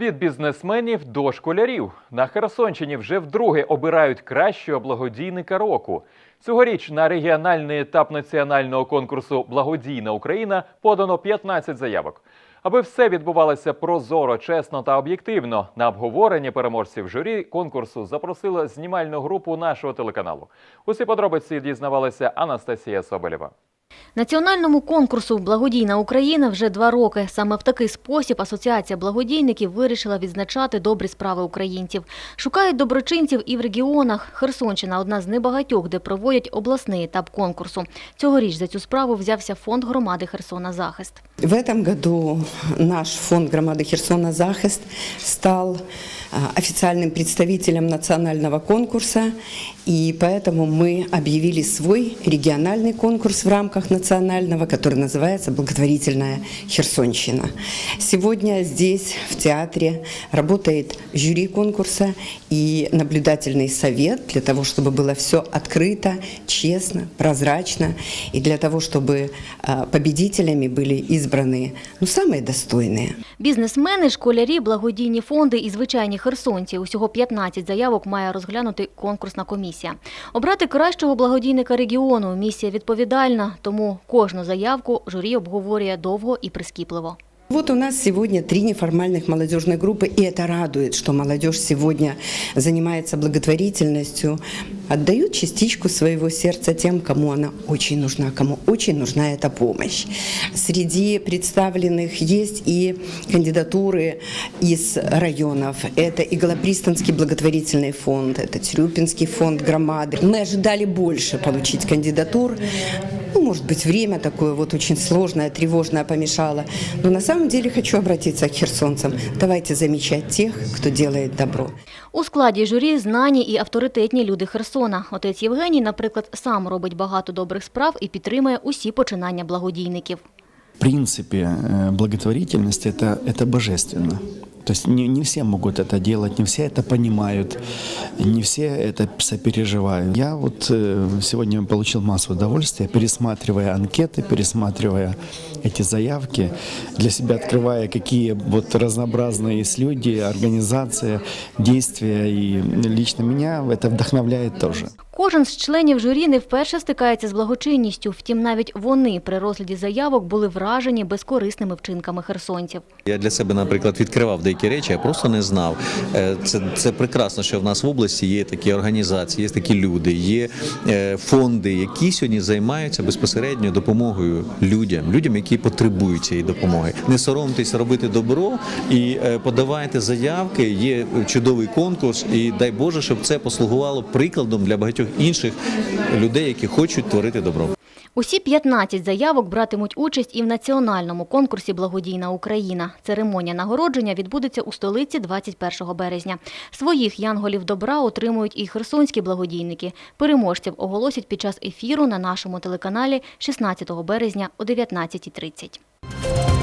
Від бізнесменів до школярів на Херсонщині вже вдруге обирають кращого благодійника року. Цьогоріч на регіональний етап національного конкурсу Благодійна Україна подано 15 заявок. Аби все відбувалося прозоро, чесно та об'єктивно, на обговорення переможців журі конкурсу запросила знімальну групу нашого телеканалу. Усі подробиці дізнавалася Анастасія Соболєва. Національному конкурсу Благодійна Україна вже два роки. Саме в такий спосіб Асоціація благодійників вирішила відзначати добрі справи українців. Шукають доброчинців і в регіонах. Херсонщина одна з небагатьох, де проводять обласний етап конкурсу. Цьогоріч за цю справу взявся фонд громади Херсона Захист. В этом году наш фонд громады Херсона «Захист» стал а, официальным представителем национального конкурса, и поэтому мы объявили свой региональный конкурс в рамках национального, который называется «Благотворительная Херсонщина». Сегодня здесь, в театре, работает жюри конкурса и наблюдательный совет для того, чтобы было все открыто, честно, прозрачно, и для того, чтобы а, победителями были избраны ну, самые достойные. Бізнесмени, школярі, благодійні фонди і звичайні херсонці. Усього 15 заявок має розглянути конкурсна комісія. Обрати кращого благодійника регіону – місія відповідальна, тому кожну заявку журі обговорює довго і прискіпливо. Вот у нас сегодня три неформальных молодежных группы, и это радует, что молодежь сегодня занимается благотворительностью, отдают частичку своего сердца тем, кому она очень нужна, кому очень нужна эта помощь. Среди представленных есть и кандидатуры из районов. Это и Голопристанский благотворительный фонд, это Тюрюпинский фонд громады. Мы ожидали больше получить кандидатур, ну, может быть, время такое вот очень сложное, тревожное помешало. Но на самом деле хочу обратиться к херсонцам. Давайте замечать тех, кто делает добро. У складі журі знані і авторитетні люди Херсона. Отець Євгеній, наприклад, сам робить багато добрих справ і підтримує усі починання благодійників. В принципе, э, благотворительность это, это божественно. То есть не, не все могут это делать, не все это понимают, не все это сопереживают. Я вот э, сегодня получил массу удовольствия, пересматривая анкеты, пересматривая эти заявки, для себя открывая, какие вот разнообразные есть люди, организация, действия. И лично меня это вдохновляет тоже. Кожен з членів журі не вперше стикається з благочинністю. Втім, навіть вони при розгляді заявок були вражені безкорисними вчинками херсонців. Я для себе, наприклад, відкривав деякі речі, я просто не знав. Е, Це, це прекрасно, що в нас в області є такі організації, є такі люди, є е, фонди, які сьогодні займаються безпосередньо допомогою людям, людям, які потребують цієї допомоги. Не соромтесь робити добро і е, подавайте заявки. Є чудовий конкурс, і дай Боже, щоб це послугувало прикладом для багатьох інших людей, які хочуть творити добро. Усі 15 заявок братимуть участь і в національному конкурсі Благодійна Україна. Церемонія нагородження відбудеться у столиці 21 березня. Своїх янголів добра отримують і херсонські благодійники. Переможців оголосять під час ефіру на нашому телеканалі 16 березня о 19.30.